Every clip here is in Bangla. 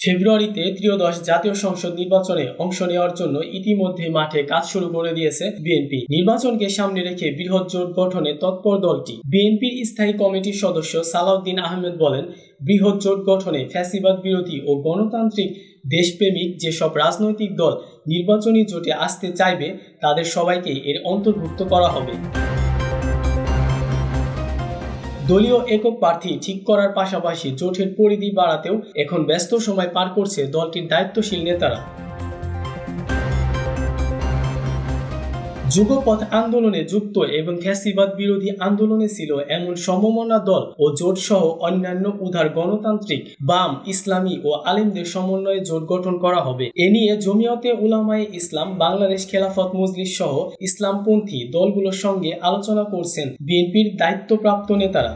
ফেব্রুয়ারিতে ত্রিয়োদশ জাতীয় সংসদ নির্বাচনে অংশ নেওয়ার জন্য ইতিমধ্যে মাঠে কাজ শুরু করে দিয়েছে বিএনপি। নির্বাচনকে সামনে রেখে বৃহৎ জোট গঠনে তৎপর দলটি। বিএনপির স্থায়ী কমিটির সদস্য সালাউদ্দিন আহমেদ বলেন, বৃহৎ জোট গঠনে ফ্যাসিবাদ বিরোধী ও গণতান্ত্রিক দেশপ্রেমিক যেসব রাজনৈতিক দল নির্বাচনী জোটে আসতে চাইবে, তাদের সবাইকে এর অন্তর্ভুক্ত করা হবে। দলীয় একক প্রার্থী ঠিক করার পাশাপাশি জোটের পরিধি বাড়াতেও এখন ব্যস্ত সময় পার করছে দলটির দায়িত্বশীল নেতারা। যুগপথ আন্দোলনে যুক্ত এবং ফ্যাসিবাদ বিরোধী আন্দোলনে ছিল এমন সমমনা দল ও জোট সহ অন্যান্য উদার গণতান্ত্রিক, বাম, ইসলামী ও আলিমদের সমন্বয়ে জোট গঠন করা হবে। এ নিয়ে জমিয়তে উলামায়ে ইসলাম, বাংলাদেশ খেলাফত মজলিস সহ ইসলামপন্থী দলগুলোর সঙ্গে আলোচনা করছেন বিএনপির দায়িত্বপ্রাপ্ত নেতারা।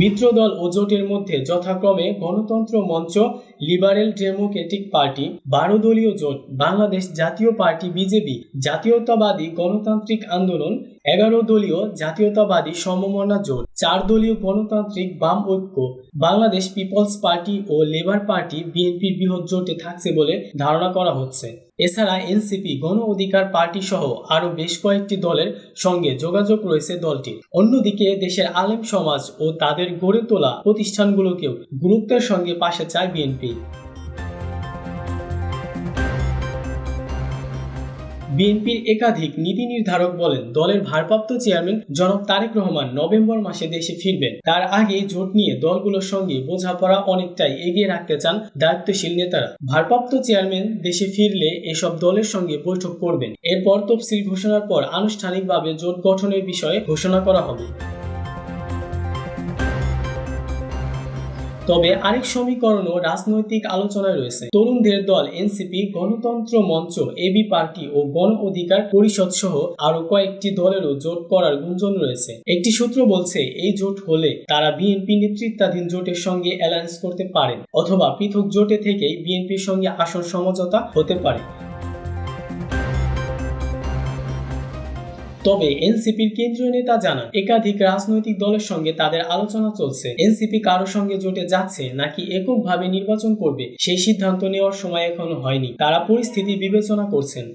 মিত্রদল ও জোটের মধ্যে যথাক্রমে গণতন্ত্র মঞ্চ, লিবারেল ডেমোক্রেটিক পার্টি বারো দলীয় জোট, বাংলাদেশ জাতীয় পার্টি বিজেপি, জাতীয়তাবাদী গণতান্ত্রিক আন্দোলন, এগারো দলীয় জাতীয়তাবাদী সমমনা জোট। চার দলীয় গণতান্ত্রিক বাম ঐক্য, বাংলাদেশ পিপলস পার্টি ও লেবার পার্টি বিএনপির বৃহৎ জোটে থাকছে বলে ধারণা করা হচ্ছে। এছাড়া এনসিপি, গণ অধিকার পার্টি সহ আরও বেশ কয়েকটি দলের সঙ্গে যোগাযোগ রয়েছে দলটির অন্যদিকে দেশের আলেম সমাজ ও তাদের গড়ে তোলা প্রতিষ্ঠানগুলোকেও গুরুত্বের সঙ্গে পাশে চায় বিএনপি। বিএনপির একাধিক নীতি নির্ধারক বলেন দলের ভারপ্রাপ্ত চেয়ারম্যান জনক তারেক রহমান নভেম্বর মাসে দেশে ফিরবেন। তার আগে জোট নিয়ে দলগুলোর সঙ্গে বোঝাপড়া অনেকটাই এগিয়ে রাখতে চান দায়িত্বশীল নেতারা। ভারপ্রাপ্ত চেয়ারম্যান দেশে ফিরলে এসব দলের সঙ্গে বৈঠক করবেন। এরপর তফসিল ঘোষণার পর আনুষ্ঠানিকভাবে জোট গঠনের বিষয়ে ঘোষণা করা হবে। তবে আরেক সমীকরণও রাজনৈতিক আলোচনায় রয়েছে। তরুণদের দল এনসিপি, গণতন্ত্র মঞ্চ, এবি পার্টি ও গণ অধিকার পরিষদ সহ আরও কয়েকটি দলেরও জোট করার গুঞ্জন রয়েছে। একটি সূত্র বলছে, এই জোট হলে তারা বিএনপি নেতৃত্বাধীন জোটের সঙ্গে অ্যালায়েন্স করতে পারেন, অথবা পৃথক জোটে থেকেই বিএনপির সঙ্গে আসন সমঝোতা হতে পারে। তবে এনসিপির কেন্দ্রীয় নেতা জানান, একাধিক রাজনৈতিক দলের সঙ্গে তাদের আলোচনা চলছে। এনসিপি কারোর সঙ্গে জোটে যাচ্ছে নাকি এককভাবে নির্বাচন করবে, সেই সিদ্ধান্ত নেওয়ার সময় এখনও হয়নি। তারা পরিস্থিতি বিবেচনা করছেন।